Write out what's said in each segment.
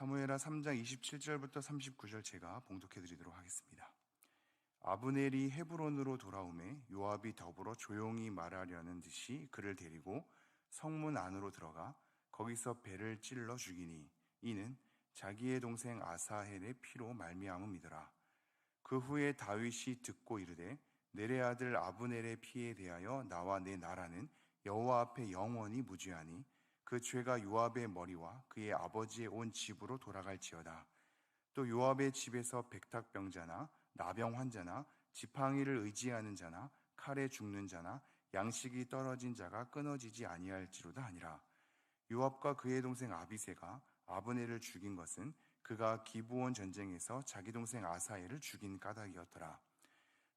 사무엘하 3장 27절부터 39절 제가 봉독해 드리도록 하겠습니다. 아브넬이 헤브론으로 돌아오매 요압이 더불어 조용히 말하려는 듯이 그를 데리고 성문 안으로 들어가 거기서 배를 찔러 죽이니 이는 자기의 동생 아사헬의 피로 말미암음이더라. 그 후에 다윗이 듣고 이르되 내레 아들 아브넬의 피에 대하여 나와 내 나라는 여호와 앞에 영원히 무죄하니 그 죄가 요압의 머리와 그의 아버지의 온 집으로 돌아갈지어다. 또 요압의 집에서 백탁병자나 나병 환자나 지팡이를 의지하는 자나 칼에 죽는 자나 양식이 떨어진 자가 끊어지지 아니할지로다 아니라 요압과 그의 동생 아비세가 아브넬을 죽인 것은 그가 기부원 전쟁에서 자기 동생 아사엘을 죽인 까닭이었더라.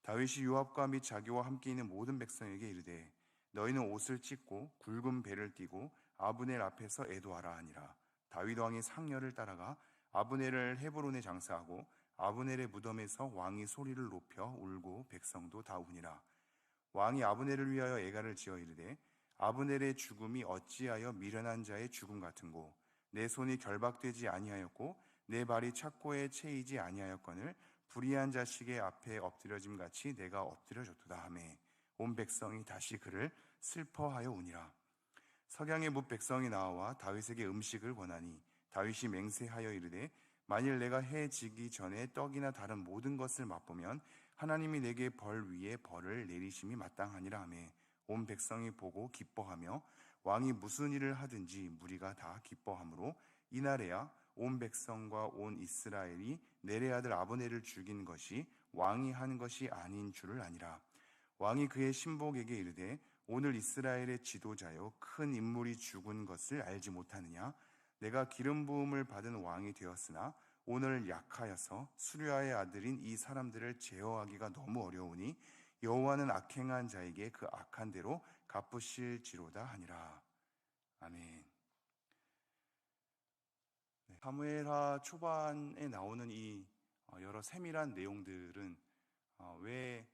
다윗이 요압과 및 자기와 함께 있는 모든 백성에게 이르되 너희는 옷을 찢고 굵은 배를 띠고 아브넬 앞에서 애도하라 하니라. 다윗 왕이 상녀를 따라가 아브넬을 헤브론에 장사하고 아브넬의 무덤에서 왕이 소리를 높여 울고 백성도 다 우니라. 왕이 아브넬을 위하여 애가를 지어 이르되 아브넬의 죽음이 어찌하여 미련한 자의 죽음 같은고 내 손이 결박되지 아니하였고 내 발이 착고에 채이지 아니하였거늘 불의한 자식의 앞에 엎드려짐 같이 내가 엎드려줬도다 하매 온 백성이 다시 그를 슬퍼하여 우니라. 석양의 뭇 백성이 나와 다윗에게 음식을 권하니 다윗이 맹세하여 이르되 만일 내가 해 지기 전에 떡이나 다른 모든 것을 맛보면 하나님이 내게 벌 위에 벌을 내리심이 마땅하니라 하매 온 백성이 보고 기뻐하며 왕이 무슨 일을 하든지 무리가 다 기뻐하므로 이날에야 온 백성과 온 이스라엘이 내레 아들 아브네를 죽인 것이 왕이 한 것이 아닌 줄을 아니라 왕이 그의 신복에게 이르되 오늘 이스라엘의 지도자요 큰 인물이 죽은 것을 알지 못하느냐 내가 기름 부음을 받은 왕이 되었으나 오늘 약하여서 수리아의 아들인 이 사람들을 제어하기가 너무 어려우니 여호와는 악행한 자에게 그 악한 대로 갚으실지로다 하니라. 아멘. 네, 사무엘하 초반에 나오는 이 어, 여러 세밀한 내용들은 어, 왜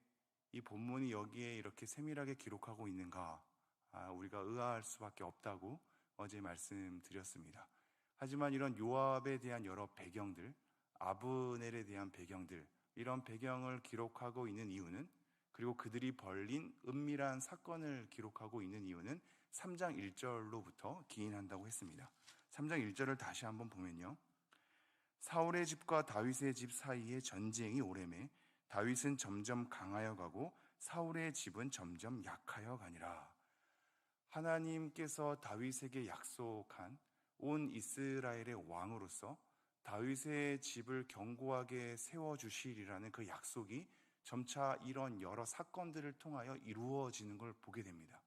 이 본문이 여기에 이렇게 세밀하게 기록하고 있는가? 아, 우리가 의아할 수밖에 없다고 어제 말씀드렸습니다. 하지만 이런 요압에 대한 여러 배경들, 아브넬에 대한 배경들, 이런 배경을 기록하고 있는 이유는 그리고 그들이 벌린 은밀한 사건을 기록하고 있는 이유는 3장 1절로부터 기인한다고 했습니다. 3장 1절을 다시 한번 보면요. 사울의 집과 다윗의 집 사이에 전쟁이 오래매 다윗은 점점 강하여 가고 사울의 집은 점점 약하여 가니라. 하나님께서 다윗에게 약속한 온 이스라엘의 왕으로서 다윗의 집을 견고하게 세워 주시리라는 그 약속이 점차 이런 여러 사건들을 통하여 이루어지는 걸 보게 됩니다.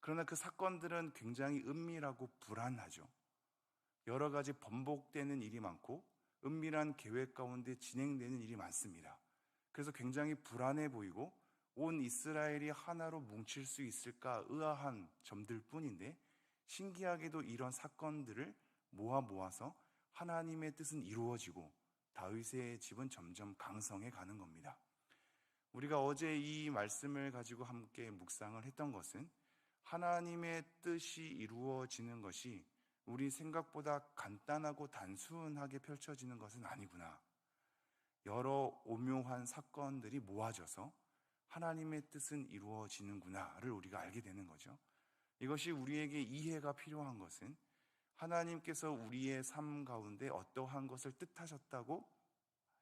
그러나 그 사건들은 굉장히 은밀하고 불안하죠. 여러 가지 번복되는 일이 많고 은밀한 계획 가운데 진행되는 일이 많습니다. 그래서 굉장히 불안해 보이고 온 이스라엘이 하나로 뭉칠 수 있을까 의아한 점들 뿐인데 신기하게도 이런 사건들을 모아 모아서 하나님의 뜻은 이루어지고 다윗의 집은 점점 강성해 가는 겁니다. 우리가 어제 이 말씀을 가지고 함께 묵상을 했던 것은 하나님의 뜻이 이루어지는 것이 우리 생각보다 간단하고 단순하게 펼쳐지는 것은 아니구나. 여러 오묘한 사건들이 모아져서 하나님의 뜻은 이루어지는구나를 우리가 알게 되는 거죠. 이것이 우리에게 이해가 필요한 것은 하나님께서 우리의 삶 가운데 어떠한 것을 뜻하셨다고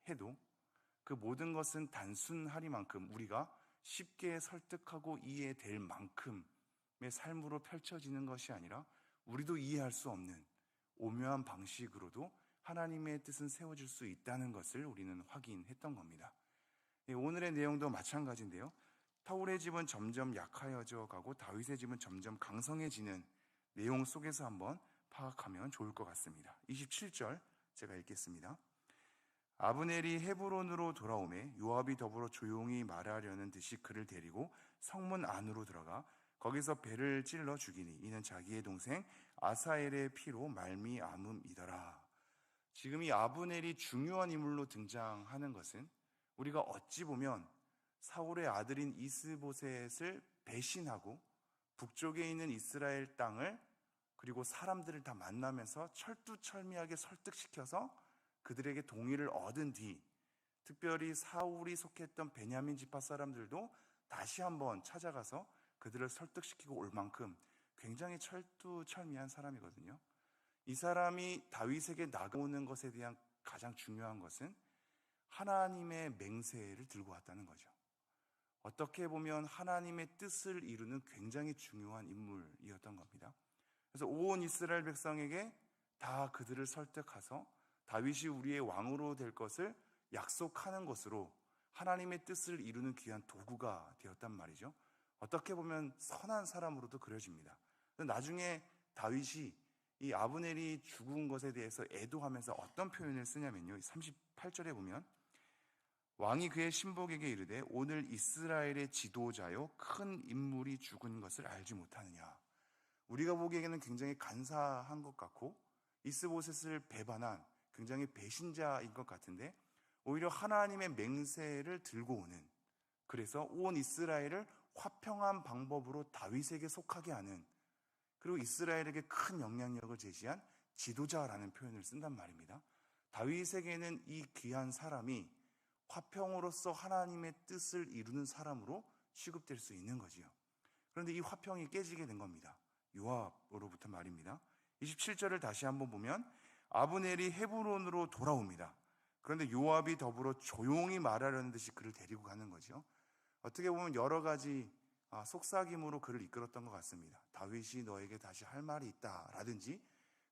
해도 그 모든 것은 단순하리만큼 우리가 쉽게 설득하고 이해될 만큼의 삶으로 펼쳐지는 것이 아니라 우리도 이해할 수 없는 오묘한 방식으로도 하나님의 뜻은 세워질 수 있다는 것을 우리는 확인했던 겁니다. 예, 오늘의 내용도 마찬가지인데요. 타울의 집은 점점 약하여져 가고 다윗의 집은 점점 강성해지는 내용 속에서 한번 파악하면 좋을 것 같습니다. 27절 제가 읽겠습니다. 아브넬이 헤브론으로 돌아오매 요압이 더불어 조용히 말하려는 듯이 그를 데리고 성문 안으로 들어가 거기서 배를 찔러 죽이니 이는 자기의 동생 아사엘의 피로 말미암음이더라. 지금 이 아브넬이 중요한 인물로 등장하는 것은 우리가 어찌 보면 사울의 아들인 이스보셋을 배신하고 북쪽에 있는 이스라엘 땅을 그리고 사람들을 다 만나면서 철두철미하게 설득시켜서 그들에게 동의를 얻은 뒤 특별히 사울이 속했던 베냐민 지파 사람들도 다시 한번 찾아가서 그들을 설득시키고 올 만큼 굉장히 철두철미한 사람이거든요. 이 사람이 다윗에게 나가오는 것에 대한 가장 중요한 것은 하나님의 맹세를 들고 왔다는 거죠. 어떻게 보면 하나님의 뜻을 이루는 굉장히 중요한 인물이었던 겁니다. 그래서 온 이스라엘 백성에게 다 그들을 설득해서 다윗이 우리의 왕으로 될 것을 약속하는 것으로 하나님의 뜻을 이루는 귀한 도구가 되었단 말이죠. 어떻게 보면 선한 사람으로도 그려집니다. 나중에 다윗이 이 아브넬이 죽은 것에 대해서 애도하면서 어떤 표현을 쓰냐면요. 38절에 보면 왕이 그의 신복에게 이르되 오늘 이스라엘의 지도자요 큰 인물이 죽은 것을 알지 못하느냐. 우리가 보기에는 굉장히 간사한 것 같고 이스보셋을 배반한 굉장히 배신자인 것 같은데 오히려 하나님의 맹세를 들고 오는 그래서 온 이스라엘을 화평한 방법으로 다윗에게 속하게 하는 그리고 이스라엘에게 큰 영향력을 제시한 지도자라는 표현을 쓴단 말입니다. 다윗에게는 이 귀한 사람이 화평으로서 하나님의 뜻을 이루는 사람으로 취급될 수 있는 거지요. 그런데 이 화평이 깨지게 된 겁니다. 요압으로부터 말입니다. 27절을 다시 한번 보면 아브넬이 헤브론으로 돌아옵니다. 그런데 요압이 더불어 조용히 말하려는 듯이 그를 데리고 가는 거죠. 어떻게 보면 여러 가지 아, 속삭임으로 그를 이끌었던 것 같습니다. 다윗이 너에게 다시 할 말이 있다라든지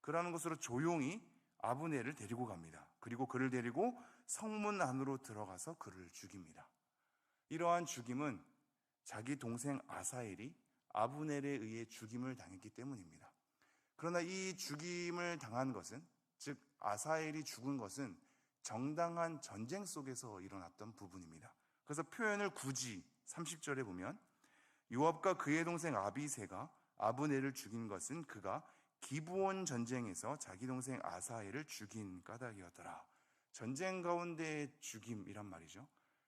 그러는 것으로 조용히 아브넬을 데리고 갑니다. 그리고 그를 데리고 성문 안으로 들어가서 그를 죽입니다. 이러한 죽임은 자기 동생 아사엘이 아브넬에 의해 죽임을 당했기 때문입니다. 그러나 이 죽임을 당한 것은 즉 아사엘이 죽은 것은 정당한 전쟁 속에서 일어났던 부분입니다. 그래서 표현을 굳이 30절에 보면 요압과 그의 동생 아비세가 아브넬을 죽인 것은 그가 기부온 전쟁에서 자기 동생 아사엘을 죽인 까닭이었더라. 전쟁 가운데 죽임이란 말이죠.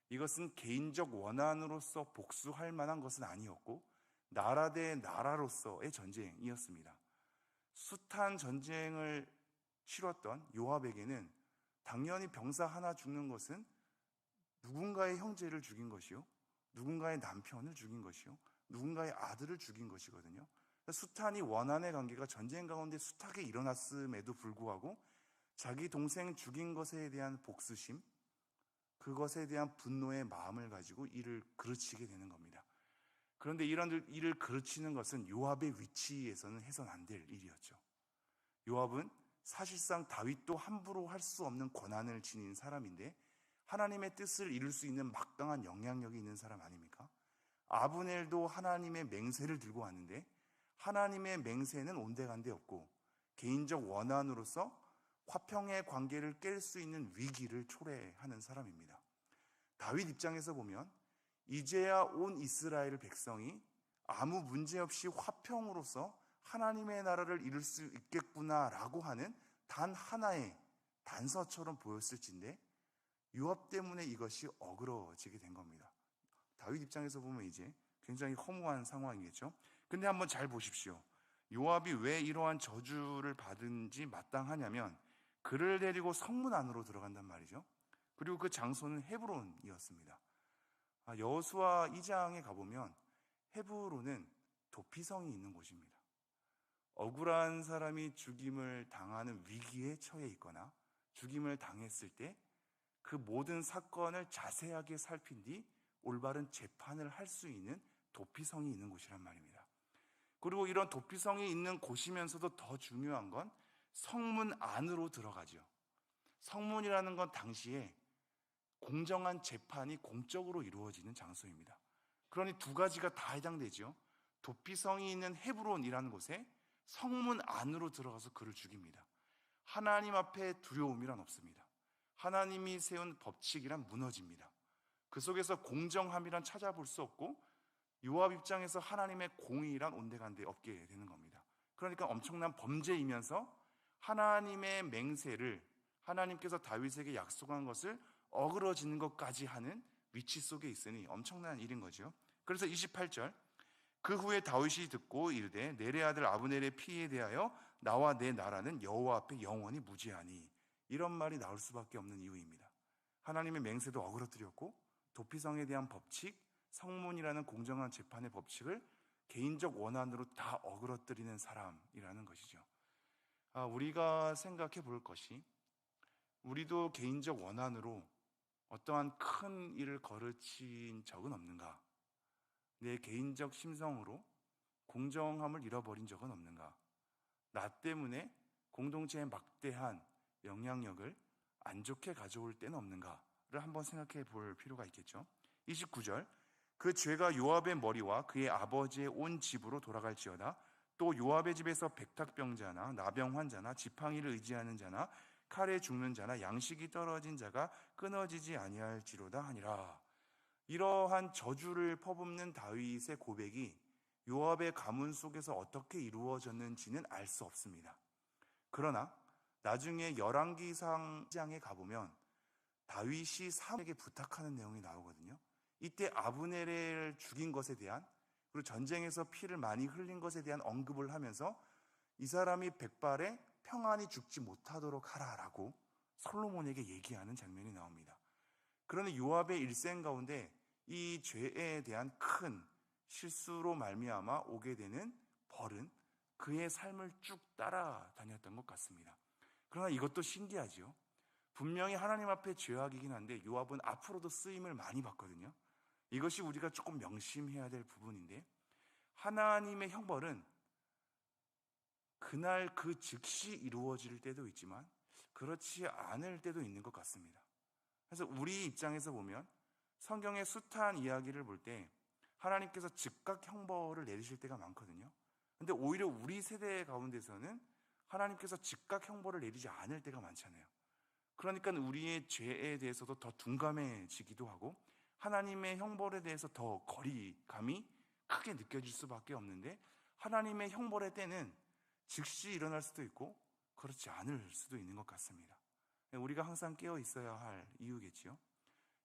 이것은 개인적 원한으로서 복수할 만한 것은 아니었고 나라 대 나라로서의 전쟁이었습니다. 숱한 전쟁을 치렀던 요압에게는 당연히 병사 하나 죽는 것은 누군가의 형제를 죽인 것이요. 누군가의 남편을 죽인 것이요. 누군가의 아들을 죽인 것이거든요. 수탄이 원한의 관계가 전쟁 가운데 숱하게 일어났음에도 불구하고 자기 동생 죽인 것에 대한 복수심, 그것에 대한 분노의 마음을 가지고 이를 그르치게 되는 겁니다. 그런데 이런 일을 그르치는 것은 요압의 위치에서는 해선 안 될 일이었죠. 요압은 사실상 다윗도 함부로 할 수 없는 권한을 지닌 사람인데 하나님의 뜻을 이룰 수 있는 막강한 영향력이 있는 사람 아닙니까? 아브넬도 하나님의 맹세를 들고 왔는데 하나님의 맹세는 온데간데 없고 개인적 원한으로서 화평의 관계를 깰 수 있는 위기를 초래하는 사람입니다. 다윗 입장에서 보면 이제야 온 이스라엘 백성이 아무 문제 없이 화평으로서 하나님의 나라를 이룰 수 있겠구나라고 하는 단 하나의 단서처럼 보였을진데 유압 때문에 이것이 어그러지게 된 겁니다. 다윗 입장에서 보면 이제 굉장히 허무한 상황이겠죠. 근데 한번 잘 보십시오. 요압이 왜 이러한 저주를 받은지 마땅하냐면 그를 데리고 성문 안으로 들어간단 말이죠. 그리고 그 장소는 헤브론이었습니다. 아, 여호수아 2장에 가보면 헤브론은 도피성이 있는 곳입니다. 억울한 사람이 죽임을 당하는 위기에 처해 있거나 죽임을 당했을 때 그 모든 사건을 자세하게 살핀 뒤 올바른 재판을 할 수 있는 도피성이 있는 곳이란 말입니다. 그리고 이런 도피성이 있는 곳이면서도 더 중요한 건 성문 안으로 들어가죠. 성문이라는 건 당시에 공정한 재판이 공적으로 이루어지는 장소입니다. 그러니 두 가지가 다 해당되죠. 도피성이 있는 헤브론이라는 곳에 성문 안으로 들어가서 그를 죽입니다. 하나님 앞에 두려움이란 없습니다. 하나님이 세운 법칙이란 무너집니다. 그 속에서 공정함이란 찾아볼 수 없고 요압 입장에서 하나님의 공의란 온데간데 없게 되는 겁니다. 그러니까 엄청난 범죄이면서 하나님의 맹세를 하나님께서 다윗에게 약속한 것을 어그러지는 것까지 하는 위치 속에 있으니 엄청난 일인 거죠. 그래서 28절 그 후에 다윗이 듣고 이르되 내레 아들 아브넬의 피에 대하여 나와 내 나라는 여호와 앞에 영원히 무지하니 이런 말이 나올 수밖에 없는 이유입니다. 하나님의 맹세도 어그러뜨렸고 도피성에 대한 법칙, 성문이라는 공정한 재판의 법칙을 개인적 원한으로 다 어그러뜨리는 사람이라는 것이죠. 아, 우리가 생각해 볼 것이 우리도 개인적 원한으로 어떠한 큰 일을 거르친 적은 없는가? 내 개인적 심성으로 공정함을 잃어버린 적은 없는가? 나 때문에 공동체에 막대한 영향력을 안 좋게 가져올 때는 없는가를 한번 생각해 볼 필요가 있겠죠. 29절 그 죄가 요압의 머리와 그의 아버지의 온 집으로 돌아갈지어다 또 요압의 집에서 백탁병자나 나병 환자나 지팡이를 의지하는 자나 칼에 죽는 자나 양식이 떨어진 자가 끊어지지 아니할지로다 하니라. 이러한 저주를 퍼붓는 다윗의 고백이 요압의 가문 속에서 어떻게 이루어졌는지는 알 수 없습니다. 그러나 나중에 열왕기상장에 가보면 다윗이 사무에게 부탁하는 내용이 나오거든요. 이때 아브넬을 죽인 것에 대한 그리고 전쟁에서 피를 많이 흘린 것에 대한 언급을 하면서 이 사람이 백발에 평안히 죽지 못하도록 하라라고 솔로몬에게 얘기하는 장면이 나옵니다. 그러나 요압의 일생 가운데 이 죄에 대한 큰 실수로 말미암아 오게 되는 벌은 그의 삶을 쭉 따라다녔던 것 같습니다. 그러나 이것도 신기하지요. 분명히 하나님 앞에 죄악이긴 한데 요압은 앞으로도 쓰임을 많이 받거든요. 이것이 우리가 조금 명심해야 될 부분인데 하나님의 형벌은 그날 그 즉시 이루어질 때도 있지만 그렇지 않을 때도 있는 것 같습니다. 그래서 우리 입장에서 보면 성경의 숱한 이야기를 볼 때 하나님께서 즉각 형벌을 내리실 때가 많거든요. 근데 오히려 우리 세대 가운데서는 하나님께서 즉각 형벌을 내리지 않을 때가 많잖아요. 그러니까 우리의 죄에 대해서도 더 둔감해지기도 하고 하나님의 형벌에 대해서 더 거리감이 크게 느껴질 수밖에 없는데 하나님의 형벌의 때는 즉시 일어날 수도 있고 그렇지 않을 수도 있는 것 같습니다. 우리가 항상 깨어 있어야 할 이유겠지요.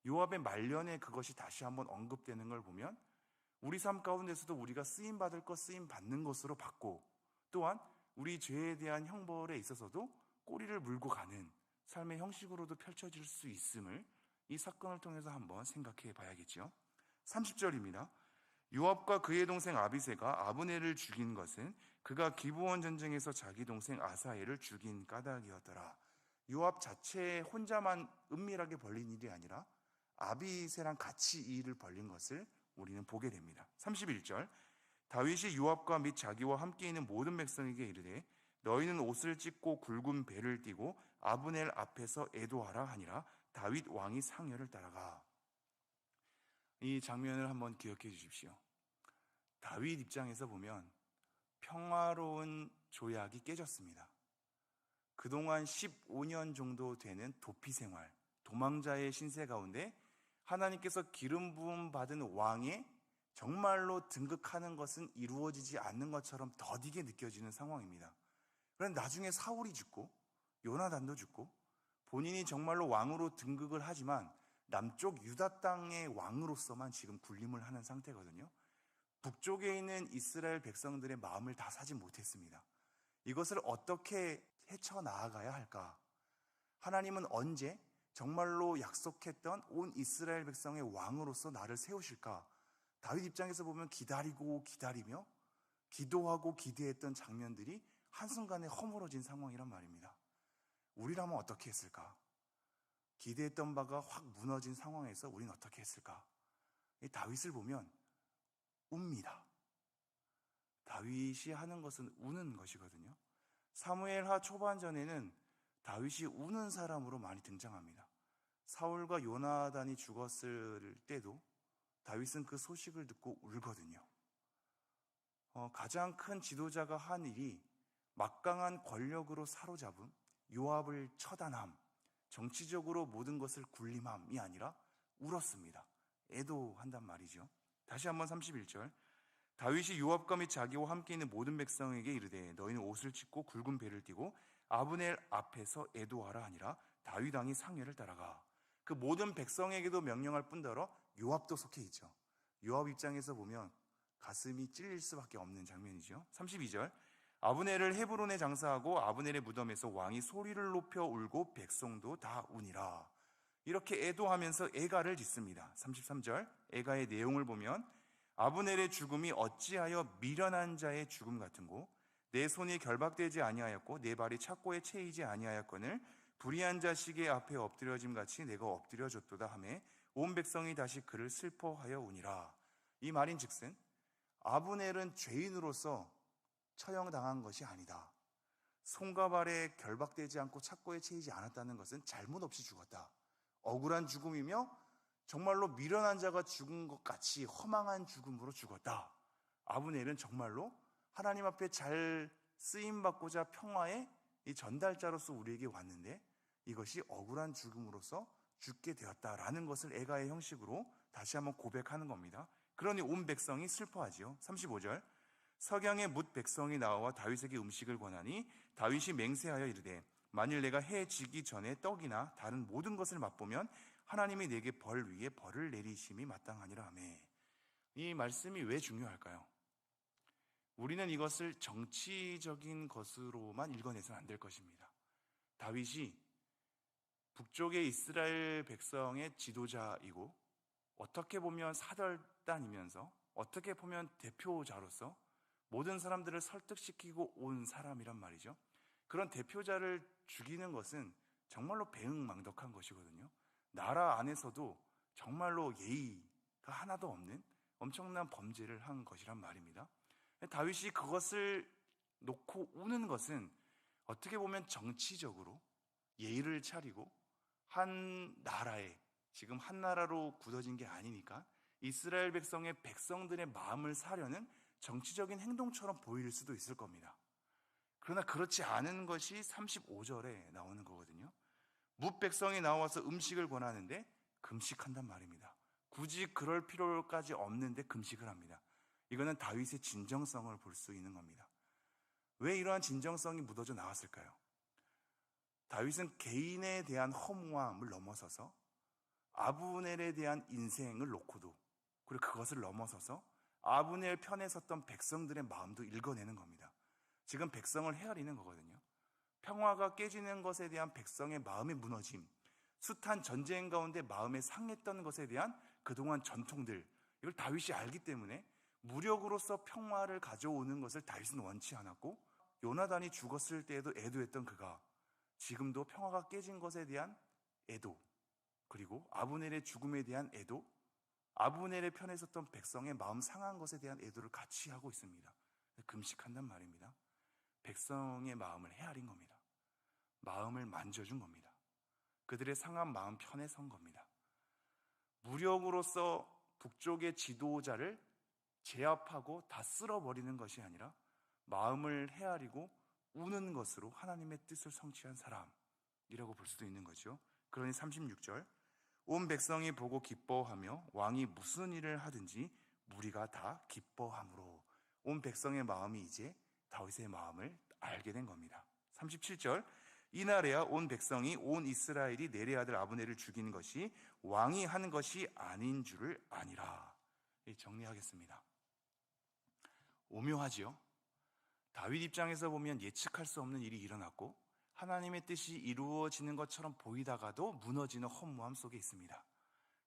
요압의 말년에 그것이 다시 한번 언급되는 걸 보면 우리 삶 가운데서도 우리가 쓰임 받을 것 쓰임 받는 것으로 받고 또한 우리 죄에 대한 형벌에 있어서도 꼬리를 물고 가는 삶의 형식으로도 펼쳐질 수 있음을 이 사건을 통해서 한번 생각해 봐야겠죠. 30절입니다. 요압과 그의 동생 아비세가 아브네를 죽인 것은 그가 기부원 전쟁에서 자기 동생 아사엘을 죽인 까닭이었더라. 요압 자체 혼자만 은밀하게 벌린 일이 아니라 아비세랑 같이 이 일을 벌린 것을 우리는 보게 됩니다. 31절 다윗이 요압과 및 자기와 함께 있는 모든 백성에게 이르되 너희는 옷을 찢고 굵은 배를 띠고 아브넬 앞에서 애도하라 하니라 다윗 왕이 상여를 따라가 이 장면을 한번 기억해 주십시오. 다윗 입장에서 보면 평화로운 조약이 깨졌습니다. 그동안 15년 정도 되는 도피 생활, 도망자의 신세 가운데 하나님께서 기름 부음 받은 왕의 정말로 등극하는 것은 이루어지지 않는 것처럼 더디게 느껴지는 상황입니다. 그런데 나중에 사울이 죽고 요나단도 죽고 본인이 정말로 왕으로 등극을 하지만 남쪽 유다 땅의 왕으로서만 지금 군림을 하는 상태거든요. 북쪽에 있는 이스라엘 백성들의 마음을 다 사지 못했습니다. 이것을 어떻게 헤쳐 나아가야 할까? 하나님은 언제 정말로 약속했던 온 이스라엘 백성의 왕으로서 나를 세우실까? 다윗 입장에서 보면 기다리고 기다리며 기도하고 기대했던 장면들이 한순간에 허물어진 상황이란 말입니다. 우리라면 어떻게 했을까? 기대했던 바가 확 무너진 상황에서 우리는 어떻게 했을까? 이 다윗을 보면 웁니다. 다윗이 하는 것은 우는 것이거든요. 사무엘하 초반전에는 다윗이 우는 사람으로 많이 등장합니다. 사울과 요나단이 죽었을 때도 다윗은 그 소식을 듣고 울거든요. 어, 가장 큰 지도자가 한 일이 막강한 권력으로 사로잡음, 요압을 처단함, 정치적으로 모든 것을 굴림함이 아니라 울었습니다. 애도한단 말이죠. 다시 한번 31절. 다윗이 요압과 및 자기와 함께 있는 모든 백성에게 이르되 너희는 옷을 찢고 굵은 배를 띠고 아브넬 앞에서 애도하라 하니라 다윗 왕이 상회를 따라가 그 모든 백성에게도 명령할 뿐더러 요압도 속해 있죠. 요압 입장에서 보면 가슴이 찔릴 수밖에 없는 장면이죠. 32절. 아브넬을 헤브론에 장사하고 아브넬의 무덤에서 왕이 소리를 높여 울고 백성도 다 우니라. 이렇게 애도하면서 애가를 짓습니다. 33절. 애가의 내용을 보면 아브넬의 죽음이 어찌하여 미련한 자의 죽음 같은고 내 손이 결박되지 아니하였고 내 발이 착고에 채이지 아니하였거늘 불의한 자식의 앞에 엎드려짐 같이 내가 엎드려줬도다 하매 온 백성이 다시 그를 슬퍼하여 우니라. 이 말인즉슨 아브넬은 죄인으로서 처형당한 것이 아니다. 손과 발에 결박되지 않고 착고에 채이지 않았다는 것은 잘못 없이 죽었다. 억울한 죽음이며 정말로 미련한 자가 죽은 것 같이 허망한 죽음으로 죽었다. 아브넬은 정말로 하나님 앞에 잘 쓰임 받고자 평화의 이 전달자로서 우리에게 왔는데 이것이 억울한 죽음으로서 죽게 되었다라는 것을 애가의 형식으로 다시 한번 고백하는 겁니다. 그러니 온 백성이 슬퍼하지요. 35절. 석양의 묻 백성이 나와 다윗에게 음식을 권하니 다윗이 맹세하여 이르되 만일 내가 해 지기 전에 떡이나 다른 모든 것을 맛보면 하나님이 내게 벌 위에 벌을 내리심이 마땅하니라 하며 이 말씀이 왜 중요할까요? 우리는 이것을 정치적인 것으로만 읽어내서는 안 될 것입니다. 다윗이 북쪽의 이스라엘 백성의 지도자이고 어떻게 보면 사절단이면서 어떻게 보면 대표자로서 모든 사람들을 설득시키고 온 사람이란 말이죠. 그런 대표자를 죽이는 것은 정말로 배응망덕한 것이거든요. 나라 안에서도 정말로 예의가 하나도 없는 엄청난 범죄를 한 것이란 말입니다. 다윗이 그것을 놓고 우는 것은 어떻게 보면 정치적으로 예의를 차리고 한 나라에 지금 한 나라로 굳어진 게 아니니까 이스라엘 백성의 백성들의 마음을 사려는 정치적인 행동처럼 보일 수도 있을 겁니다. 그러나 그렇지 않은 것이 35절에 나오는 거거든요. 무백성이 나와서 음식을 권하는데 금식한단 말입니다. 굳이 그럴 필요까지 없는데 금식을 합니다. 이거는 다윗의 진정성을 볼 수 있는 겁니다. 왜 이러한 진정성이 묻어져 나왔을까요? 다윗은 개인에 대한 허무함을 넘어서서 아브넬에 대한 인생을 놓고도 그리고 그것을 넘어서서 아브넬 편에 섰던 백성들의 마음도 읽어내는 겁니다. 지금 백성을 헤아리는 거거든요. 평화가 깨지는 것에 대한 백성의 마음의 무너짐, 숱한 전쟁 가운데 마음에 상했던 것에 대한 그동안 전통들, 이걸 다윗이 알기 때문에 무력으로서 평화를 가져오는 것을 다윗은 원치 않았고, 요나단이 죽었을 때에도 애도했던 그가 지금도 평화가 깨진 것에 대한 애도, 그리고 아브넬의 죽음에 대한 애도, 아브넬의 편에 섰던 백성의 마음 상한 것에 대한 애도를 같이 하고 있습니다. 금식한단 말입니다. 백성의 마음을 헤아린 겁니다. 마음을 만져준 겁니다. 그들의 상한 마음 편에 선 겁니다. 무력으로서 북쪽의 지도자를 제압하고 다 쓸어버리는 것이 아니라 마음을 헤아리고 우는 것으로 하나님의 뜻을 성취한 사람이라고 볼 수도 있는 거죠. 그러니 36절 온 백성이 보고 기뻐하며 왕이 무슨 일을 하든지 무리가 다 기뻐함으로 온 백성의 마음이 이제 다윗의 마음을 알게 된 겁니다. 37절 이날에야 온 백성이 온 이스라엘이 내레 아들 아브네를 죽인 것이 왕이 한 것이 아닌 줄을 아니라 정리하겠습니다. 오묘하지요. 다윗 입장에서 보면 예측할 수 없는 일이 일어났고 하나님의 뜻이 이루어지는 것처럼 보이다가도 무너지는 허무함 속에 있습니다.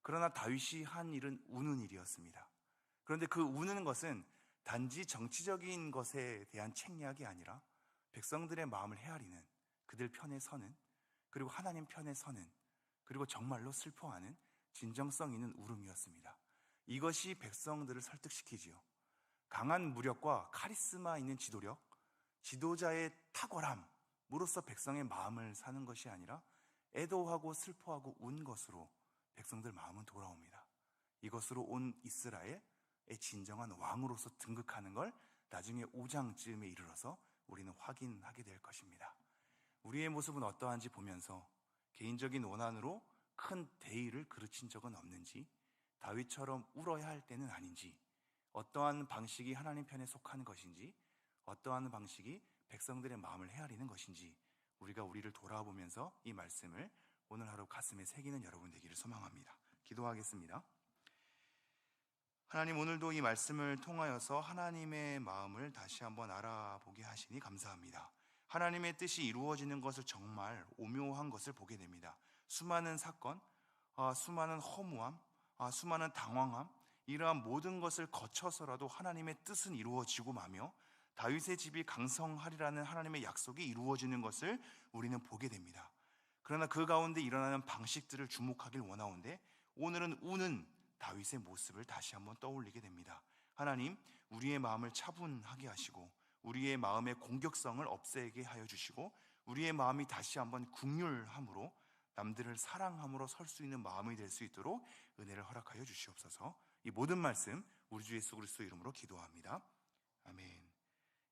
그러나 다윗이 한 일은 우는 일이었습니다. 그런데 그 우는 것은 단지 정치적인 것에 대한 책략이 아니라 백성들의 마음을 헤아리는 그들 편에 서는 그리고 하나님 편에 서는 그리고 정말로 슬퍼하는 진정성 있는 울음이었습니다. 이것이 백성들을 설득시키지요. 강한 무력과 카리스마 있는 지도력, 지도자의 탁월함 으로써 백성의 마음을 사는 것이 아니라 애도하고 슬퍼하고 운 것으로 백성들 마음은 돌아옵니다. 이것으로 온 이스라엘의 진정한 왕으로서 등극하는 걸 나중에 5장쯤에 이르러서 우리는 확인하게 될 것입니다. 우리의 모습은 어떠한지 보면서 개인적인 원한으로 큰 대의를 그르친 적은 없는지 다윗처럼 울어야 할 때는 아닌지 어떠한 방식이 하나님 편에 속한 것인지 어떠한 방식이 백성들의 마음을 헤아리는 것인지 우리가 우리를 돌아보면서 이 말씀을 오늘 하루 가슴에 새기는 여러분 되기를 소망합니다. 기도하겠습니다. 하나님 오늘도 이 말씀을 통하여서 하나님의 마음을 다시 한번 알아보게 하시니 감사합니다. 하나님의 뜻이 이루어지는 것을 정말 오묘한 것을 보게 됩니다. 수많은 사건, 아, 수많은 허무함, 아, 수많은 당황함, 이러한 모든 것을 거쳐서라도 하나님의 뜻은 이루어지고 마며 다윗의 집이 강성하리라는 하나님의 약속이 이루어지는 것을 우리는 보게 됩니다. 그러나 그 가운데 일어나는 방식들을 주목하길 원하온데 오늘은 우는 다윗의 모습을 다시 한번 떠올리게 됩니다. 하나님, 우리의 마음을 차분하게 하시고 우리의 마음의 공격성을 없애게 하여 주시고 우리의 마음이 다시 한번 국률함으로 남들을 사랑함으로 설 수 있는 마음이 될 수 있도록 은혜를 허락하여 주시옵소서. 이 모든 말씀 우리 주 예수 그리스도 이름으로 기도합니다. 아멘.